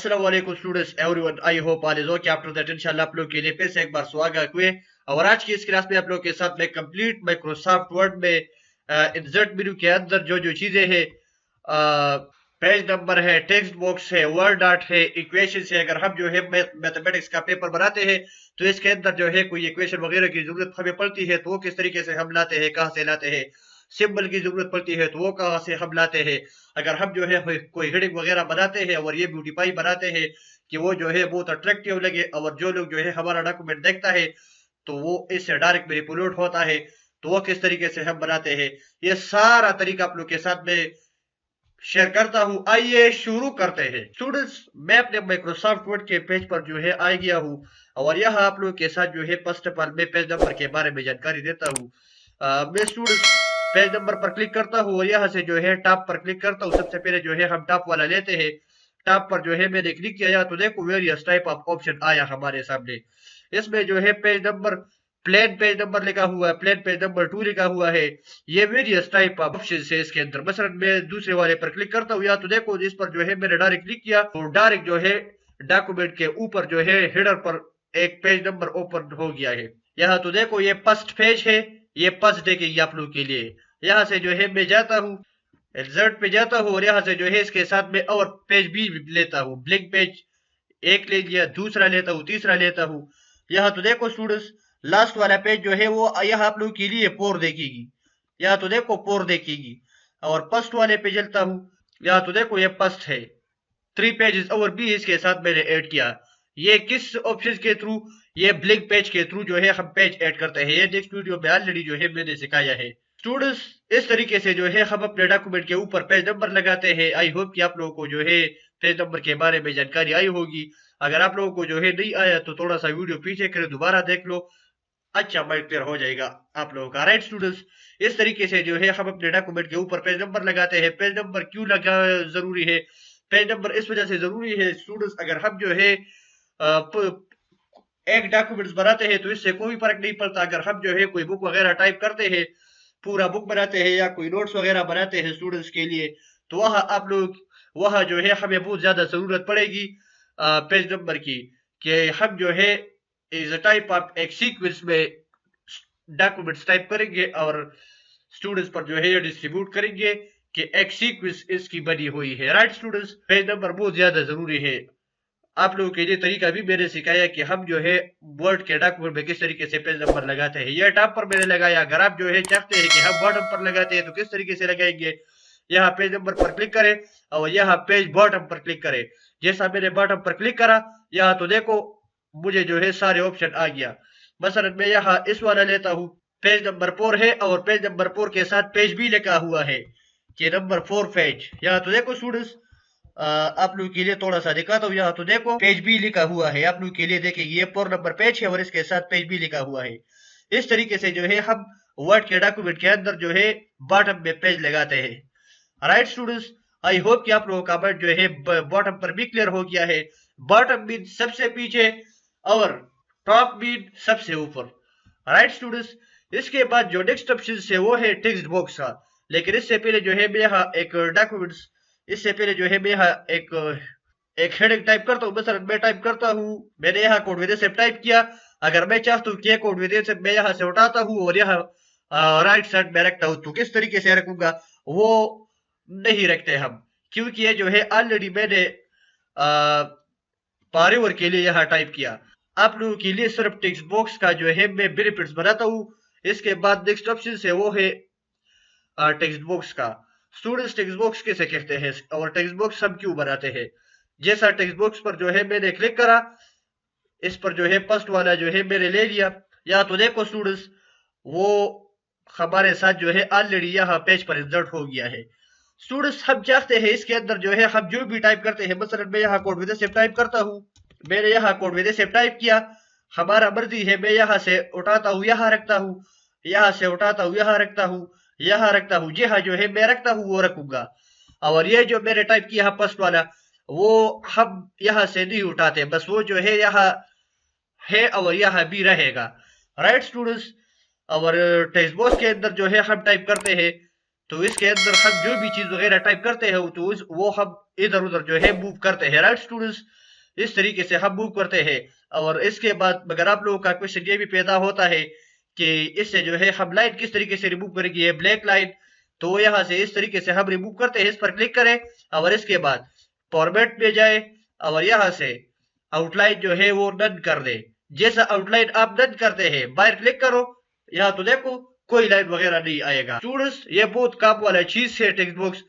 السلام علیکم students everyone I hope all is okay after that انشاءاللہ آپ لوگ کے لیے پھر سے ایک بار سواگت ہوئے اور آج کی اس کلاس میں آپ لوگ کے ساتھ میں کمپلیٹ مائکروسافٹ ورڈ میں انزرٹ مینو کے اندر جو جو چیزیں ہیں پیج نمبر ہے ٹیکسٹ باکس ہے ورڈ آرٹ ہے ایکویشن ہے اگر ہم جو ہے میتھمیٹکس کا پیپر بناتے ہیں، تو اس کے اندر جو ہے کوئی ایکویشن وغیرہ کی ضرورت ہمیں پڑتی ہے، تو وہ کس طریقے سے ہم لاتے ہیں، کہاں سے لاتے ہیں؟ سمبل کی ضرورت پڑتی ہے تو وہ کہاں سے ہم لاتے ہیں؟ اگر ہم جو ہے کوئی ہیڈنگ وغیرہ بناتے ہیں اور یہ بیوٹیفائی بناتے ہیں کہ وہ جو ہے بہت اٹریکٹیو لگے اور جو لوگ جو ہے ہمارا ڈاکومنٹ دیکھتا ہے تو وہ اس سے ڈائریکٹ مینیپولیٹ ہوتا ہے، تو وہ کس طریقے سے ہم بناتے ہیں؟ یہ سارا طریقہ آپ لوگ کے ساتھ میں شیئر کرتا ہوں۔ آئیے شروع کرتے ہیں۔ اسٹوڈنٹس میں اپنے مائکروسافٹ ورڈ کے پیج پر جو ہے آئے گیا ہوں اور یہاں آپ لوگ کے ساتھ جو ہے فرسٹ پر میں پیج نمبر کے بارے میں جانکاری دیتا ہوں۔ میں اسٹوڈنٹس پیج نمبر پر کلک کرتا ہوں اور یہاں سے جو ہے ٹاپ پر کلک کرتا ہوں، سب سے پہلے جو ہے ہم ٹاپ والا لیتے ہیں۔ ٹاپ پر جو ہے میں نے کلک کیا تو دیکھو ویریس ٹائپ آف آپشن آیا ہمارے سامنے۔ اس میں جو ہے page number plain page number لکھا ہوا ہے پلین پیج نمبر ٹو لکھا ہوا ہے۔ یہ ویریس ٹائپ آف آپشن ہے اس کے اندر۔ مثلا میں دوسرے والے پر کلک کرتا ہوں، یا تو دیکھو اس پر جو ہے میں نے ڈائریکٹ کلک کیا۔ تو ڈائریکٹ جو ہے ڈاکومنٹ کے اوپر جو ہے ہیڈر پر ایک پیج نمبر اوپن ہو گیا ہے۔ یہاں تو دیکھو یہ پسٹ پیج ہے۔ یہ پسٹ دیکھیں گے آپ لوگ کے لیے۔ یہاں سے جو ہے میں جاتا ہوں انزرٹ پہ جاتا ہوں اور یہاں سے جو ہے اس کے ساتھ میں اور پیج بھی لیتا ہوں۔ بلنک پیج ایک لے لیا، دوسرا لیتا ہوں، تیسرا لیتا ہوں۔ یہاں تو دیکھو اسٹوڈنٹس لاسٹ والا پیج جو ہے وہ یہاں آپ لوگ کے لیے پور دیکھے گی۔ یہاں تو دیکھو پور دیکھے گی۔ اور پسٹ والے پہ چلتا ہوں۔ یہاں تو دیکھو یہ پسٹ ہے۔ تھری پیجز اور بھی اس کے ساتھ میں نے ایڈ کیا۔ یہ کس آپشن کے تھرو یہ بلنک پیج کے تھرو جو ہے ہم پیج ایڈ کرتے ہیں۔ یہ نیکسٹ ویڈیو میں آلریڈی جو ہے میں نے سکھایا ہے۔ اسٹوڈنٹس اس طریقے سے جو ہے ہم اپنے ڈاکومنٹ کے اوپر پیج نمبر لگاتے ہیں۔ آئی ہوپ کہ آپ لوگوں کو جو ہے پیج نمبر کے بارے میں جانکاری آئی ہوگی۔ اگر آپ لوگوں کو جو ہے نہیں آیا تو تھوڑا سا ویڈیو پیچھے کرے دوبارہ دیکھ لو۔ اچھا مائنڈ کلیئر ہو جائے گا آپ لوگوں کا۔ رائٹ اسٹوڈنٹس اس طریقے سے جو ہے ہم اپنے ڈاکومنٹ کے اوپر پیج نمبر لگاتے ہیں۔ پیج نمبر کیوں لگا ضروری ہے؟ پیج نمبر اس وجہ سے ضروری ہے۔ اسٹوڈنٹس اگر ہم جو ہے ایک ڈاکومنٹس بناتے ہیں تو اس سے کوئی فرق نہیں پڑتا۔ اگر ہم جو ہے کوئی بک وغیرہ ٹائپ کرتے ہیں، پورا بک بناتے ہیں یا کوئی نوٹس وغیرہ بناتے ہیں اسٹوڈنٹس کے لیے، تو وہاں آپ لوگ، وہاں جو ہے ہمیں بہت زیادہ ضرورت پڑے گی پیج نمبر کی، کہ ہم جو ہے از اے ٹائپ آف ایک سیکوینس میں ڈاکومنٹس ٹائپ کریں گے اور اسٹوڈنٹس پر جو ہے یہ ڈسٹریبیوٹ کریں گے کہ ایک سیکوینس اس کی بنی ہوئی ہے۔ رائٹ اسٹوڈنٹس پیج نمبر بہت زیادہ ضروری ہے۔ آپ لوگوں کے لیے طریقہ بھی میں نے سکھایا کہ ہم جو ہے ورڈ کے ڈاکومنٹ میں کس طریقے سے پیج نمبر لگاتے ہیں یہ ٹاپ پر میں نے لگایا۔ اگر آپ جو ہے چاہتے ہیں کہ ہم باٹم پر لگاتے ہیں تو کس طریقے سے لگائیں گے؟ یہاں پیج نمبر پر کلک کریں اور یہاں پیج باٹم پر کلک کریں۔ جیسا میں نے باٹم پر کلک کرا، یہاں تو دیکھو مجھے جو ہے سارے آپشن آ گیا۔ مثلا میں یہاں اس والا لیتا ہوں۔ پیج نمبر فور ہے اور پیج نمبر فور کے ساتھ پیج بھی لکھا ہوا ہے، کہ نمبر فور پیج یہاں تو دیکھو اسٹوڈنٹس آپ لوگ کے لیے تھوڑا سا دکھاتا ہوں یہاں تو دیکھو پیج بھی لکھا ہوا ہے۔ آپ لوگ کے لیے دیکھیں، یہ پور نمبر پیج ہے اور اس کے ساتھ پیج بھی لکھا ہوا ہے۔ اس طریقے سے جو ہے، ہم ورڈ کے ڈاکومنٹ کے اندر جو ہے باٹم میں پیج لگاتے ہیں۔ رائٹ اسٹوڈنٹس آئی ہوپ کہ آپ لوگوں کا بٹ جو ہے باٹم پر بھی کلیئر ہو گیا ہے۔ باٹم بھی سب سے پیچھے اور ٹاپ بھی سب سے اوپر۔ رائٹ اسٹوڈنٹس اس کے بعد جو نیکسٹ آپشن ہے وہ ہے ٹیکسٹ باکس کا۔ لیکن اس سے پہلے جو ہے، میں یہاں ایک ڈاکومنٹس اس سے پہلے جو ہے میں یہاں ایک ایک ہیڈنگ ٹائپ کرتا ہوں، مثلا میں ٹائپ کرتا ہوں، میں نے یہاں کوڈ ودے سے ٹائپ کیا۔ اگر میں چاہتا ہوں کہ کوڈ ودے سے میں یہاں سے اٹھاتا ہوں اور یہاں رائٹ سائڈ میں رکھتا ہوں، تو کس طریقے سے رکھوں گا؟ وہ نہیں رکھتے ہم۔ کیونکہ یہ جو ہے آلریڈی میں نے پاریور کے لیے یہاں ٹائپ کیا۔ آپ لوگوں کے لیے صرف ٹیکسٹ باکس کا جو ہے میں بینیفٹس بناتا ہوں۔ اس کے بعد نیکسٹ آپشن سے وہ ہے ٹیکسٹ باکس کا۔ اسٹوڈنٹس ٹیکسٹ باکس کیسے کہتے ہیں؟ اور ٹیکسٹ باکس ہم کیوں بناتے ہیں؟ جیسا ٹیکسٹ باکس پر جو ہے میں نے کلک کرا، اس پر جو ہے فرسٹ والا جو ہے میں نے لے لیا۔ یا تو دیکھو اسٹوڈنٹس وہ ہمارے ساتھ جو ہے آلریڈی یہاں پیج پر انسرٹ ہو گیا ہے۔ اسٹوڈنٹس ہم چاہتے ہیں اس کے اندر جو ہے ہم جو بھی ٹائپ کرتے ہیں، مثلا میں یہاں کوڈ ودے سے ٹائپ کرتا ہوں۔ میں نے یہاں کوڈ ودے سے ٹائپ کیا۔ ہمارا مرضی ہے میں یہاں سے اٹھاتا ہوں، یہاں رکھتا ہوں۔ یہاں سے اٹھاتا ہوں، یہاں رکھتا ہوں۔ یہاں رکھتا ہوں جہاں جو ہے میں رکھتا ہوں، وہ رکھوں گا۔ اور یہ جو میں نے ٹائپ کیا فرسٹ والا، وہ ہم یہاں سے نہیں اٹھاتے، بس وہ جو ہے یہاں ہے اور یہاں بھی رہے گا۔ رائٹ اسٹوڈنٹس اور ٹیکسٹ باکس کے اندر جو ہے ہم ٹائپ کرتے ہیں، تو اس کے اندر ہم جو بھی چیز وغیرہ ٹائپ کرتے ہیں، تو وہ ہم ادھر ادھر جو ہے موو کرتے ہیں۔ رائٹ اسٹوڈنٹس اس طریقے سے ہم موو کرتے ہیں۔ اور اس کے بعد اگر آپ لوگوں کا کوشچن یہ بھی پیدا ہوتا ہے کہ اس سے جو ہے ہم لائن کس طریقے سے ریموو کریں گے بلیک لائن تو یہاں سے اس طریقے سے ہم ریموو کرتے ہیں، اس پر کلک کریں اور اس کے بعد فارمیٹ میں جائے اور یہاں سے آؤٹ لائن جو ہے وہ نن کر دے جیسا آؤٹ لائن آپ نن کرتے ہیں، باہر کلک کرو، یہاں تو دیکھو کوئی لائن وغیرہ نہیں آئے گا۔ اسٹوڈنٹس یہ بہت کام والا چیز ہے ٹیکسٹ بکس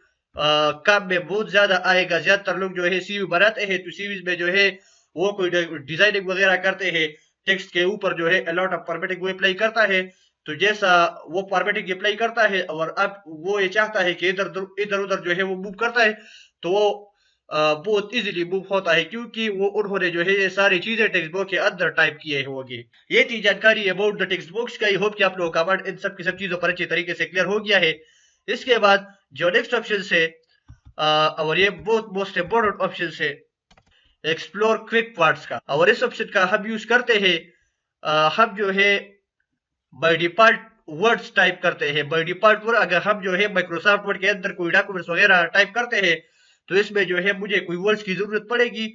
کام میں بہت زیادہ آئے گا۔ زیادہ تر لوگ جو ہے سی وی بناتے ہیں، تو سی ویز میں جو ہے وہ کوئی ڈیزائننگ وغیرہ کرتے ہیں۔ ٹیکسٹ کے اوپر جو ہے الاٹ آف فارمیٹنگ وہ اپلائی کرتا ہے۔ تو جیسا وہ فارمیٹنگ اپلائی کرتا ہے اور اب وہ یہ چاہتا ہے کہ ادھر ادھر ادھر جو ہے وہ موو کرتا ہے، تو وہ بہت ایزیلی موو ہوتا ہے کیونکہ وہ انہوں نے جو ہے یہ ساری چیزیں ٹیکسٹ بک کے اندر ٹائپ کیے ہوگی یہ تھی جانکاری اباؤٹ دا ٹیکسٹ بکس کا۔ ہوپ کہ آپ لوگوں کا ورڈ ان سب کی سب چیزوں پر اچھی طریقے سے کلیئر ہو گیا ہے۔ اس کے بعد جو نیکسٹ آپشن سے اور یہ بہت موسٹ امپورٹنٹ آپشن سے ایکسپلور کوئک پارٹس کا۔ اور اس آپشن کا ہم یوز کرتے ہیں ہم جو ہے بائی ڈیفالٹ ورڈز ٹائپ کرتے ہیں۔ بائی ڈیفالٹ ورڈ اگر ہم جو ہے مائکروسافٹ ورڈ کے اندر کوئی ڈاکومنٹس وغیرہ ٹائپ کرتے ہیں، تو اس میں جو ہے مجھے کوئی ورڈز کی ضرورت پڑے گی۔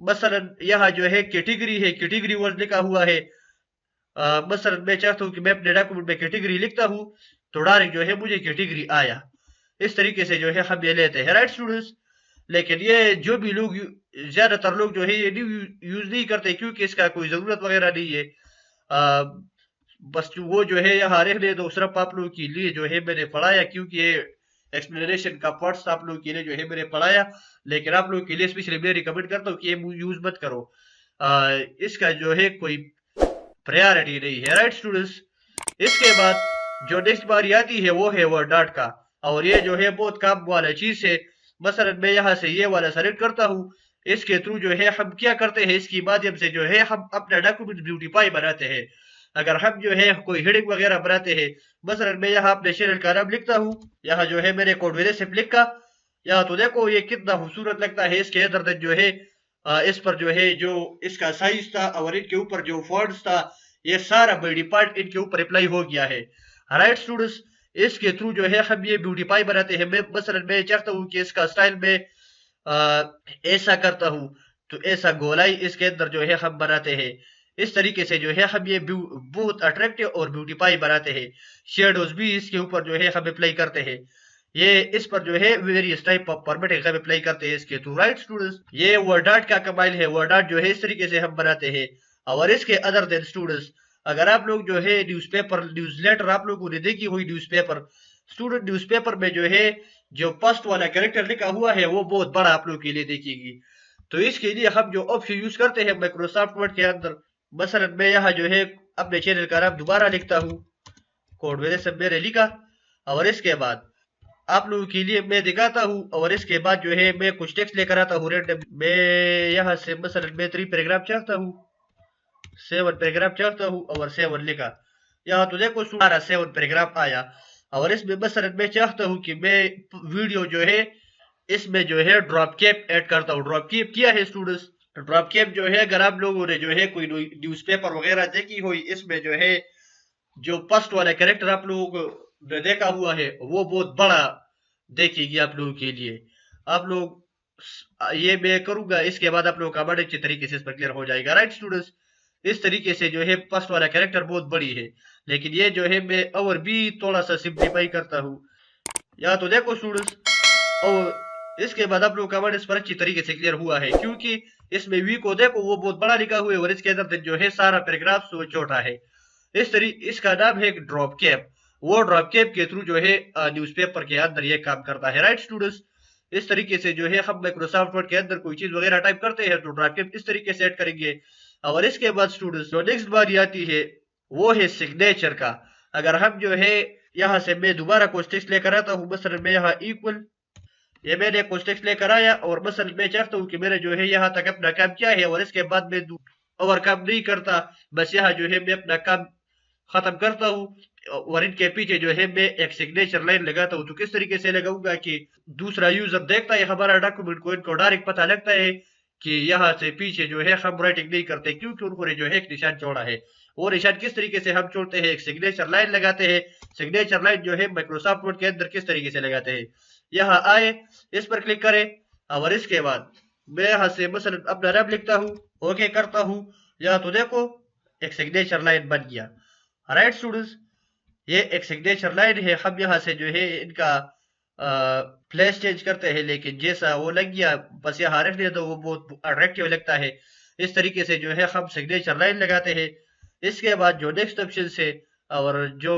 مثلا یہاں جو ہے کیٹیگری ہے کیٹیگری ورڈ لکھا ہوا ہے۔ مثلا میں چاہتا ہوں کہ میں اپنے ڈاکومنٹ میں کیٹیگری لکھتا ہوں، تو ڈائریکٹ جو ہے مجھے کیٹیگری آیا۔ اس طریقے سے جو ہے ہم یہ لیتے ہیں۔ رائٹ اسٹوڈنٹس لیکن یہ جو بھی لوگ زیادہ تر لوگ جو ہے یہ یوز نہیں کرتے کیونکہ اس کا کوئی ضرورت وغیرہ نہیں ہے۔ بس وہ جو ہے یہاں رہ لے تو صرف آپ لوگوں کے لیے جو ہے میں نے پڑھایا کیونکہ یہ ایکسپلینیشن کا پارٹس آپ لوگوں کے لیے جو ہے میں نے پڑھایا۔ لیکن آپ لوگوں کے لیے اسپیشلی میں ریکمنڈ کرتا ہوں کہ یہ یوز مت کرو۔ اس کا جو ہے کوئی پریارٹی نہیں ہے۔ رائٹ اسٹوڈنٹس اس کے بعد جو نیکسٹ باری آتی ہے وہ ہے وہ ڈاٹ کا۔ اور یہ جو ہے بہت کام والا چیز ہے۔ مثلا میں یہاں سے یہ والا سلیکٹ کرتا ہوں۔ اس کے تھرو جو ہے ہم کیا کرتے ہیں؟ اس کی مادھیم سے جو ہے ہم اپنا ڈاکومنٹ بیوٹیفائی بناتے ہیں۔ اگر ہم جو ہے کوئی ہیڈنگ وغیرہ بناتے ہیں، مثلا میں یہاں اپنے چینل کا نام لکھتا ہوں، یہاں جو ہے میرے کوڈ ویلے سے لکھا، یہاں تو دیکھو یہ کتنا خوبصورت لگتا ہے۔ اس کے اندر جو ہے اس پر جو ہے جو اس کا سائز تھا اور ان کے اوپر جو فونٹس تھا، یہ سارا بڑی پارٹ ان کے اوپر اپلائی ہو گیا ہے۔ رائٹ سٹوڈنٹس اس کے تھرو جو ہے ہم یہ بیوٹیفائی بناتے ہیں۔ میں، مثلا میں چاہتا ہوں کہ اس کا سٹائل میں ایسا کرتا ہوں تو ایسا گولائی اس کے اندر جو ہے ہم بناتے ہیں۔ اس طریقے سے جو ہے ہم یہ بہت اٹریکٹیو اور بیوٹیفائی بناتے ہیں۔ شیڈوز بھی اس کے اوپر جو ہے ہم اپلائی کرتے ہیں۔ یہ اس پر جو ہے ویریس ٹائپ آف فارمیٹ ہم اپلائی کرتے ہیں اس کے تھرو رائٹ سٹوڈنٹس یہ ورڈ آرٹ کا کمائل ہے۔ ورڈ آرٹ جو ہے اس طریقے سے ہم بناتے ہیں۔ اور اس کے ادر دین سٹوڈنٹس اگر آپ لوگ جو ہے نیوز پیپر نیوز لیٹر آپ لوگوں نے دیکھی ہوئی newspaper student newspaper میں جو ہے جو پسٹ والا کریکٹر لکھا ہوا ہے وہ بہت بڑا آپ لوگ کے لیے دیکھے گی۔ تو اس کے لیے ہم جو آپشن یوز کرتے ہیں مائکروسافٹ ورڈ کے اندر، مثلا میں یہاں جو ہے اپنے چینل کا نام دوبارہ لکھتا ہوں۔ کوڈ میرے سے میرے لکھا۔ اور اس کے بعد آپ لوگوں کے لیے میں دکھاتا ہوں۔ اور اس کے بعد جو ہے میں کچھ ٹیکس لے کر آتا ہوں رینڈم میں یہاں سے مثلا میں تھری پیراگراف چاہتا ہوں۔ سیون پیراگراف چاہتا ہوں اور سیون لکھا۔ یہاں تو دیکھو سارا سیون پیراگراف آیا۔ اور اس میں مثلا میں چاہتا ہوں کہ میں ویڈیو جو ہے، اس میں جو ہے ڈراپ کیپ ایڈ کرتا ہوں۔ ڈراپ کیپ کیا ہے اسٹوڈنٹس ڈراپ کیپ جو ہے، اگر آپ لوگوں نے جو ہے کوئی نیوز پیپر وغیرہ دیکھی ہوئی، اس میں جو ہے جو پسٹ والا کریکٹر آپ لوگوں نے دیکھا ہوا ہے، وہ بہت بڑا دیکھے گی آپ لوگوں کے لیے۔ آپ لوگ یہ میں کروں گا، اس کے بعد آپ لوگوں کا بڑے اچھے طریقے سے اس پر کلیئر ہو جائے گا۔ رائٹ اسٹوڈنٹس اس طریقے سے جو ہے پسٹ والا کریکٹر بہت بڑی ہے۔ لیکن یہ جو ہے میں اور بھی تھوڑا سا سمپلیفائی کرتا ہوں۔ یا تو دیکھو سٹوڈنٹس اور اس کے بعد آپ لوگوں کا ورڈ اس پر اچھی طریقے سے کلیئر ہوا ہے، کیونکہ اس میں وی کو دیکھو، وہ بہت بڑا لکھا ہوا ہے، اور اس کے اندر جو ہے سارا پیراگراف وہ چھوٹا ہے۔ اس طریقے اس کا نام ہے ڈراپ کیپ وہ ڈراپ کیپ کے تھرو جو ہے نیوز پیپر کے اندر یہ کام کرتا ہے۔ رائٹ سٹوڈنٹس اس طریقے سے جو ہے، ہم مائکروسافٹ ورڈ کے اندر کوئی چیز وغیرہ ٹائپ کرتے ہیں تو ڈراپ کیپ اس طریقے سے ایڈ کریں گے۔ اور اس کے بعد سٹوڈنٹس جو نیکسٹ باری آتی ہے وہ ہے سگنیچر کا۔ اگر ہم جو ہے یہاں سے میں دوبارہ کچھ ٹیکسٹ لے کر آتا ہوں، مثلا میں یہاں ایکول یہ میں نے کچھ ٹیکسٹ لے کر آیا اور مثلا میں چاہتا ہوں کہ میرے جو ہے یہاں تک اپنا کام کیا ہے اور اس کے بعد میں اور کام نہیں کرتا، بس یہاں جو ہے میں اپنا کام ختم کرتا ہوں اور ان کے پیچھے جو ہے میں ایک سگنیچر لائن لگاتا ہوں۔ تو کس طریقے سے لگاؤں گا کہ دوسرا یوزر دیکھتا ہے، ہمارا ڈاکومنٹ کو ان کو ڈائریکٹ پتہ لگتا ہے کہ یہاں سے پیچھے جو ہے ہم رائٹنگ نہیں کرتے کیونکہ انہوں نے جو ہے ایک نشان چھوڑا ہے۔ وہ نشان کس طریقے سے ہم چھوڑتے ہیں؟ ایک سگنیچر لائن لگاتے ہیں۔ سگنیچر لائن جو ہے مائکروسافٹ ورڈ کے اندر کس طریقے سے لگاتے ہیں؟ یہاں آئے، اس پر کلک کریں۔ اور اس کے بعد میں یہاں سے مثلا اپنا رب لکھتا ہوں اوکے کرتا ہوں۔ یہاں تو دیکھو، ایک سگنیچر لائن بن گیا۔ رائٹ اسٹوڈنٹس یہ ایک سگنیچر لائن ہے۔ ہم یہاں سے جو ہے ان کا پلیس چینج کرتے ہیں۔ لیکن جیسا وہ لگ گیا، بس یہاں رکھ دیا تو وہ بہت اٹریکٹیو لگتا ہے۔ اس طریقے سے جو ہے ہم سگنیچر لائن لگاتے ہیں۔ اس کے بعد جو نیکسٹ آپشن سے اور جو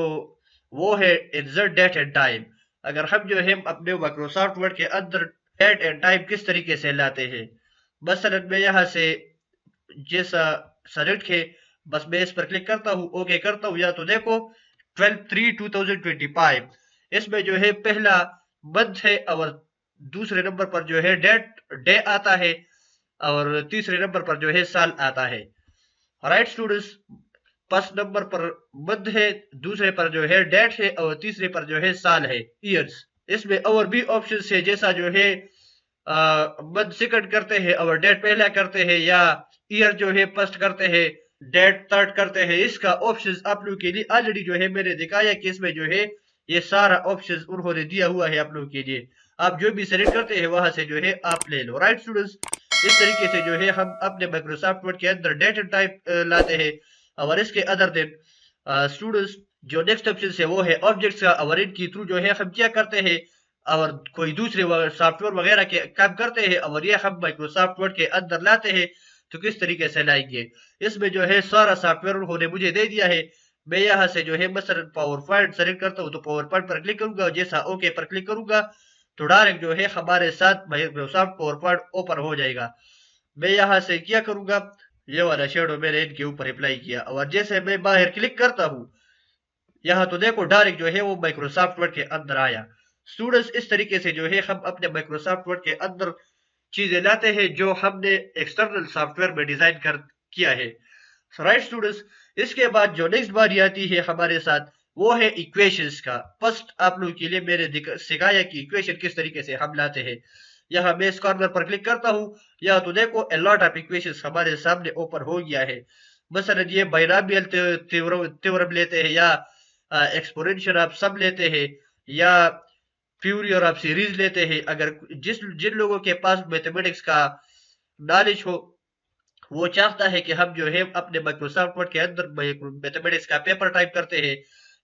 وہ ہے انزرٹ ڈیٹ اینڈ ٹائم اگر ہم جو ہے اپنے مائکروسافٹ ورڈ کے اندر ڈیٹ اینڈ ٹائم کس طریقے سے لاتے ہیں؟ مثلا میں یہاں سے جیسا سلیکٹ ہے، بس میں اس پر کلک کرتا ہوں اوکے کرتا ہوں، یا تو دیکھو 12-3-2025 اس میں جو ہے پہلا منتھ ہے اور دوسرے نمبر پر جو ہے ڈیٹ ڈے آتا ہے اور تیسرے نمبر پر جو ہے سال آتا ہے. رائٹ سٹوڈنٹس پس نمبر پر منتھ ہے، دوسرے پر جو ہے، ڈیٹ ہے اور تیسرے پر جو ہے، سال ہے ایئرز اس میں اور بھی آپشن ہے جیسا جو ہے منتھ سیکنڈ کرتے ہیں اور ڈیٹ پہلا کرتے ہیں یا ایئر جو ہے پسٹ کرتے ہیں، ڈیٹ تھرڈ کرتے ہیں، اس کا آپشن آپ لوگ کے لیے آلریڈی جو ہے، میں نے دکھایا کہ اس میں جو ہے، یہ سارا آپشن انہوں نے دیا ہوا ہے آپ لوگ کے لیے۔ آپ جو بھی سلیکٹ کرتے ہیں، وہاں سے جو ہے، آپ لے لو۔ رائٹ اسٹوڈنٹس اس طریقے سے جو ہے، ہم اپنے مائکروسافٹ ورڈ کے اندر ڈیٹ ٹائپ لاتے ہیں۔ اور اس کے ادر دن اسٹوڈنٹس جو نیکسٹ آپشن ہے وہ ہے آبجیکٹس کا اور ان کی تھرو جو ہے ہم کیا کرتے ہیں اور کوئی دوسرے سافٹ ویئر وغیرہ کے کام کرتے ہیں اور یہ ہم مائکروسافٹ ورڈ کے اندر لاتے ہیں تو کس طریقے سے لائیں گے؟ اس میں جو ہے سارا سافٹ ویئر انہوں نے مجھے دے دیا ہے۔ میں یہاں سے جو ہے مثلا پاور پوائنٹ سلیکٹ کرتا ہوں تو پاور پوائنٹ پر کلک کروں گا جیسا اوکے پر کلک کروں گا تو ڈائریکٹ جو ہے ہمارے ساتھ مائکروسافٹ پاور پوائنٹ اوپن ہو جائے گا۔ میں یہاں سے کیا کروں گا؟ یہ والا شیڈو میں نے ان کے اوپر اپلائی کیا۔ اور جیسے میں باہر کلک کرتا ہوں، یہاں تو دیکھو ڈائریکٹ جو ہے وہ مائکروسافٹ ورڈ کے اندر آیا۔ اسٹوڈنٹس اس طریقے سے جو ہے ہم اپنے مائکروسافٹ ورڈ کے اندر چیزیں لاتے ہیں جو ہم نے ایکسٹرنل سافٹ ویئر میں ڈیزائن کر کیا ہے۔ رائٹ اسٹوڈنٹس اس کے بعد جو نیکسٹ باری آتی ہے ہمارے ساتھ، وہ ہے ایکویشنز کا۔ فرسٹ آپ لوگ کے لیے میں نے سکھایا کہ ایکویشن کس طریقے سے ہم لاتے ہیں۔ یہاں میں اس کارنر پر کلک کرتا ہوں یا تو دیکھو الاٹ آف ایکویشنز ہمارے سامنے اوپر ہو گیا ہے۔ مثلا یہ بائنامیل تیورم لیتے ہیں یا ایکسپورنشن آپ سب لیتے ہیں یا پیوری اور آپ سیریز لیتے ہیں۔ اگر جس جن لوگوں کے پاس میتھمیٹکس کا نالج ہو، وہ چاہتا ہے کہ ہم جو ہے اپنے مائکروسافٹ ورڈ کے اندر میتھمیٹکس کا پیپر ٹائپ کرتے ہیں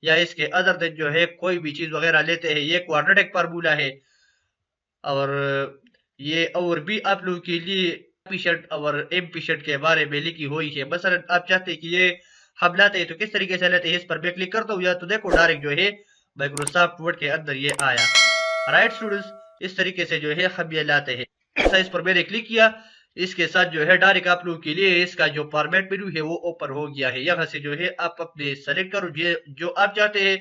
یا اس کے ادر دن جو ہے کوئی بھی چیز وغیرہ لیتے ہیں۔ یہ کوارڈنیٹک فارمولا ہے۔ اور یہ اور بھی آپ لوگوں کے لیے پیشنٹ اور ایم پیشنٹ کے بارے میں لکھی ہوئی ہے۔ مثلا آپ چاہتے ہیں کہ یہ ہم لاتے ہیں تو کس طریقے سے لیتے ہیں اس پر میں کلک کرتا ہوں، یا تو دیکھو ڈائریکٹ جو ہے مائکروسافٹ ورڈ کے اندر یہ آیا۔ رائٹ اسٹوڈنٹس اس طریقے سے جو ہے ہم یہ لاتے ہیں۔ اچھا، اس پر میں نے کلک کیا۔ اس کے ساتھ جو ہے ڈائریکٹ آپ لوگوں کے لیے اس کا جو فارمیٹ مینو ہے وہ اوپن ہو گیا ہے۔ یہاں سے جو ہے آپ اپنے سلیکٹ کرو جو آپ چاہتے ہیں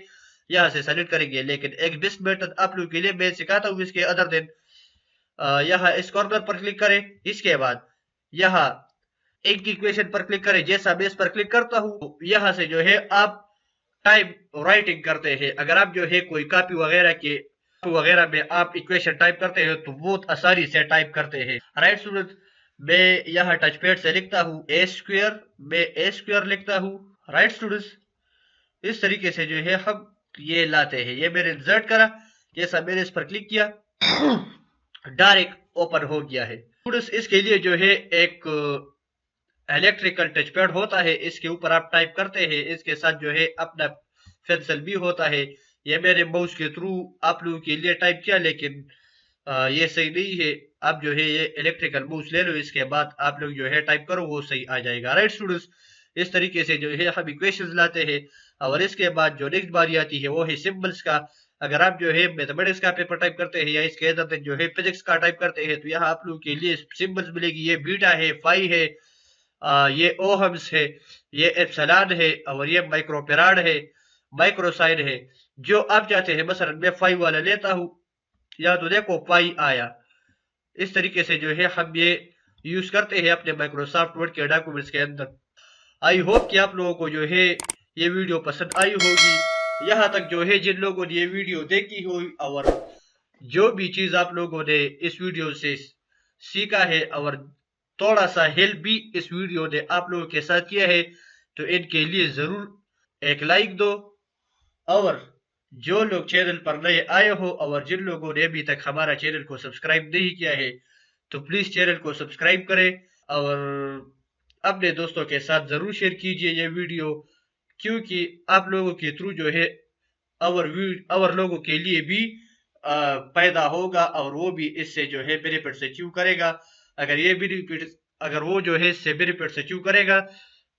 یہاں سے سلیکٹ کریں گے، لیکن ایک بیسٹ میتھڈ آپ لوگوں کے لیے میں سکھاتا ہوں اس کے ادر دن یہاں اس کارنر پر کلک کریں۔ اس کے بعد یہاں ایک ایکویشن پر کلک کریں۔ جیسا میں اس پر کلک کرتا ہوں، یہاں سے جو ہے آپ ٹائپ رائٹنگ کرتے ہیں۔ اگر آپ جو ہے کوئی کاپی وغیرہ کے وغیرہ میں آپ ایکویشن ٹائپ کرتے ہیں، تو بہت آسانی سے ٹائپ کرتے ہیں۔ رائٹ اسٹوڈنٹ میں یہاں ٹچ پیڈ سے لکھتا ہوں۔ اے اسکوئر میں اے اسکوئر لکھتا ہوں۔ رائٹ اسٹوڈنٹس اس طریقے سے جو ہے ہم یہ لاتے ہیں۔ یہ میں نے انزرٹ کرا جیسا میں نے اس پر کلک کیا۔ ڈائریکٹ اوپن ہو گیا ہے۔ اس کے لیے جو ہے ایک الیکٹریکل ٹچ پیڈ ہوتا ہے، اس کے اوپر آپ ٹائپ کرتے ہیں۔ اس کے ساتھ جو ہے اپنا پینسل بھی ہوتا ہے۔ یہ میرے ماؤس کے تھرو آپ لوگوں کے لیے ٹائپ کیا، لیکن uh, یہ صحیح نہیں ہے۔ اب جو ہے یہ الیکٹریکل موس لے لو، اس کے بعد آپ لوگ جو ہے ٹائپ کرو، وہ صحیح آ جائے گا۔ رائٹ اسٹوڈنٹس اس طریقے سے جو ہے ہم ایکویشنز لاتے ہیں۔ اور اس کے بعد جو نیکسٹ باری آتی ہے وہ ہے سمبلس کا۔ اگر آپ جو ہے میتھمیٹکس کا پیپر ٹائپ کرتے ہیں یا اس کے اندر جو ہے فزکس کا ٹائپ کرتے ہیں تو یہاں آپ لوگ کے لیے سمبلس ملے گی۔ یہ بیٹا ہے فائی ہے یہ اوہمس ہے یہ ایپسلان ہے اور یہ مائکرو پیراڈ ہے مائکرو سائن ہے۔ جو آپ چاہتے ہیں مثلا میں فائی والا لیتا ہوں یا تو دیکھو پائی آیا۔ اس طریقے سے جو ہے ہم یہ یوز کرتے ہیں اپنے مائکروسافٹ ورڈ کے ڈاکومنٹس کے اندر۔ آئی ہوپ کہ آپ لوگوں کو جو ہے یہ ویڈیو پسند آئی ہوگی، یہاں تک جو ہے جن لوگوں نے یہ ویڈیو دیکھی ہوئی، اور جو بھی چیز آپ لوگوں نے اس ویڈیو سے سیکھا ہے، اور تھوڑا سا ہیلپ بھی اس ویڈیو نے آپ لوگوں کے ساتھ کیا ہے، تو ان کے لیے ضرور ایک لائک دو۔ اور جو لوگ چینل پر نئے آئے ہو، اور جن لوگوں نے ابھی تک ہمارا چینل کو سبسکرائب نہیں کیا ہے، تو پلیز چینل کو سبسکرائب کریں، اور اپنے دوستوں کے ساتھ ضرور شیئر کیجیے یہ ویڈیو۔ کیونکہ آپ لوگوں کے تھرو جو ہے اور اور لوگوں کے لیے بھی پیدا ہوگا اور وہ بھی اس سے جو ہے بینیفٹ سے چیو کرے گا۔ اگر یہ بینیفٹ اگر وہ جو ہے اس سے بینیفٹ سے چیو کرے گا،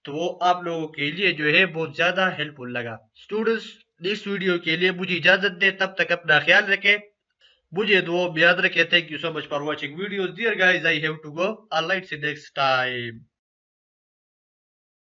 تو وہ آپ لوگوں کے لیے جو ہے بہت زیادہ ہیلپ فل لگا۔ اسٹوڈنٹس اس ویڈیو کے لیے مجھے اجازت دے تب تک اپنا خیال رکھیں۔ مجھے دعا یاد رکھے thank you so much for watching videos dear guys I have to go all right see next time